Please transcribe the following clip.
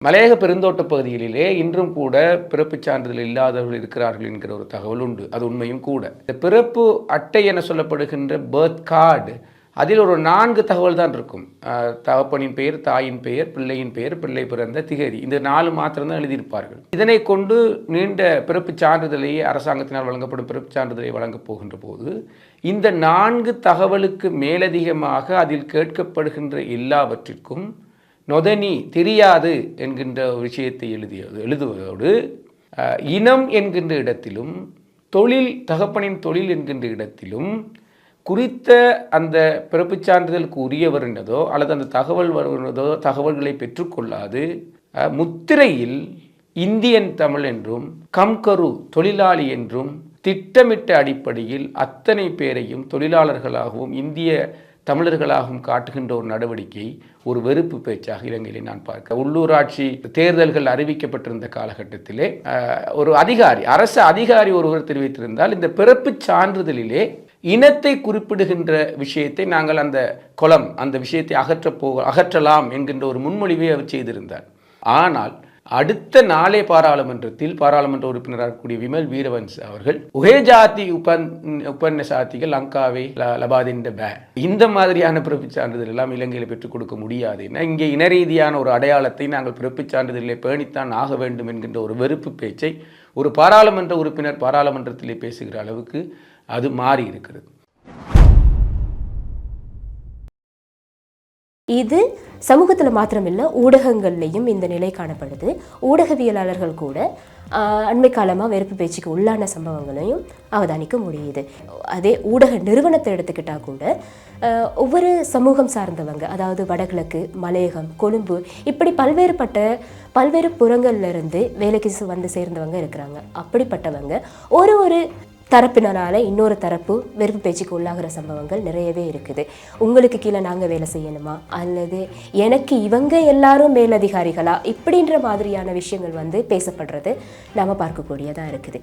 மலையக பெருந்தோட்ட பகுதிகளிலே இன்றும் கூட பிறப்புச் சான்றிதழ் இல்லாதவர்கள் இருக்கிறார்கள் என்கிற ஒரு தகவல் உண்டு. அது உண்மையும் கூட. இந்த பிறப்பு அட்டை என சொல்லப்படுகின்ற பர்த் கார்டு அதில் ஒரு நான்கு தகவல் தான் இருக்கும். அஹ், தகப்பனின் பெயர் தாயின் பெயர் பிள்ளையின் பெயர் பிள்ளை பிறந்த திகதி. இந்த நாலு மாத்திரம்தான் எழுதியிருப்பார்கள். இதனை கொண்டு நீண்ட பிறப்பு சான்றிதழை அரசாங்கத்தினால் வழங்கப்படும் பிறப்பு சான்றிதழை வழங்கப் போகின்ற போது இந்த நான்கு தகவலுக்கு மேலதிகமாக அதில் கேட்கப்படுகின்ற எல்லாவற்றிற்கும் நொதனி தெரியாது என்கின்ற ஒரு விஷயத்தை எழுதியது எழுதுவதோடு இனம் என்கின்ற இடத்திலும் தொழில் தகப்பனின் தொழில் என்கின்ற இடத்திலும் குறித்த அந்த பிறப்புச் சான்றிதழுக்கு உரியவர் என்றதோ அல்லது அந்த தகவல் வருவதோ தகவல்களை பெற்றுக்கொள்ளாது முத்திரையில் இந்தியன் தமிழ் என்றும் கம்கரு தொழிலாளி என்றும் திட்டமிட்ட அடிப்படையில் அத்தனை பேரையும் தொழிலாளர்களாகவும் இந்திய தமிழர்களாகவும் காட்டுகின்ற ஒரு நடவடிக்கை ஒரு வெறுப்பு பேச்சாக இலங்கையிலே நான் பார்க்க உள்ளூராட்சி தேர்தல்கள் அறிவிக்கப்பட்டிருந்த காலகட்டத்திலே ஒரு அதிகாரி அரசு அதிகாரி ஒருவர் தெரிவித்திருந்தால் இந்த பிறப்புச் சான்றிதழிலே இனத்தை குறிப்பிடுகின்ற விஷயத்தை நாங்கள் அந்த குளம் அந்த விஷயத்தை அகற்றப் போக அகற்றலாம் என்கின்ற ஒரு முன்மொழிவை அவர் செய்திருந்தார். ஆனால் அடுத்த நாளே பாராளுமன்றத்தில் பாராளுமன்ற உறுப்பினராக கூடிய விமல் வீரவன்ஸ் அவர்கள் உகே ஜாதி உபன் உபன்ன சாத்திகள் லங்காவை லபாதின்ற பே இந்த மாதிரியான பிறப்புச் சான்றிதழ் எல்லாம் இலங்கையில் பெற்றுக் கொடுக்க முடியாது. இங்கே இன ரீதியான ஒரு அடையாளத்தை நாங்கள் பிறப்புச் சான்றிதழை பேணித்தான் ஆக வேண்டும் என்கின்ற ஒரு வெறுப்பு பேச்சை ஒரு பாராளுமன்ற உறுப்பினர் பாராளுமன்றத்திலே பேசுகிற அளவுக்கு அது மாறி இருக்கிறது. இது சமூகத்தில் மாத்திரமில்லை ஊடகங்கள்லேயும் இந்த நிலை காணப்படுது. ஊடகவியலாளர்கள் கூட அண்மை காலமாக வெறுப்பு பேச்சுக்கு உள்ளான சம்பவங்களையும் அவதானிக்க முடியுது. அதே ஊடக நிறுவனத்தை எடுத்துக்கிட்டால் கூட ஒவ்வொரு சமூகம் சார்ந்தவங்க அதாவது வடகிழக்கு மலையகம் கொழும்பு இப்படி பல்வேறுபட்ட பல்வேறு புறங்கள்லேருந்து வேலைக்கு சு- வந்து சேர்ந்தவங்க இருக்கிறாங்க. அப்படிப்பட்டவங்க ஒரு ஒரு தரப்பினரால் இன்னொரு தரப்பு வெறுப்பு பேச்சுக்கு உள்ளாகிற சம்பவங்கள் நிறையவே இருக்குது. உங்களுக்கு கீழே நாங்கள் வேலை செய்யணுமா? அல்லது எனக்கு இவங்க எல்லாரும் மேலதிகாரிகளா? இப்படின்ற மாதிரியான விஷயங்கள் வந்து பேசப்படுறது நாம் பார்க்கக்கூடியதாக இருக்குது.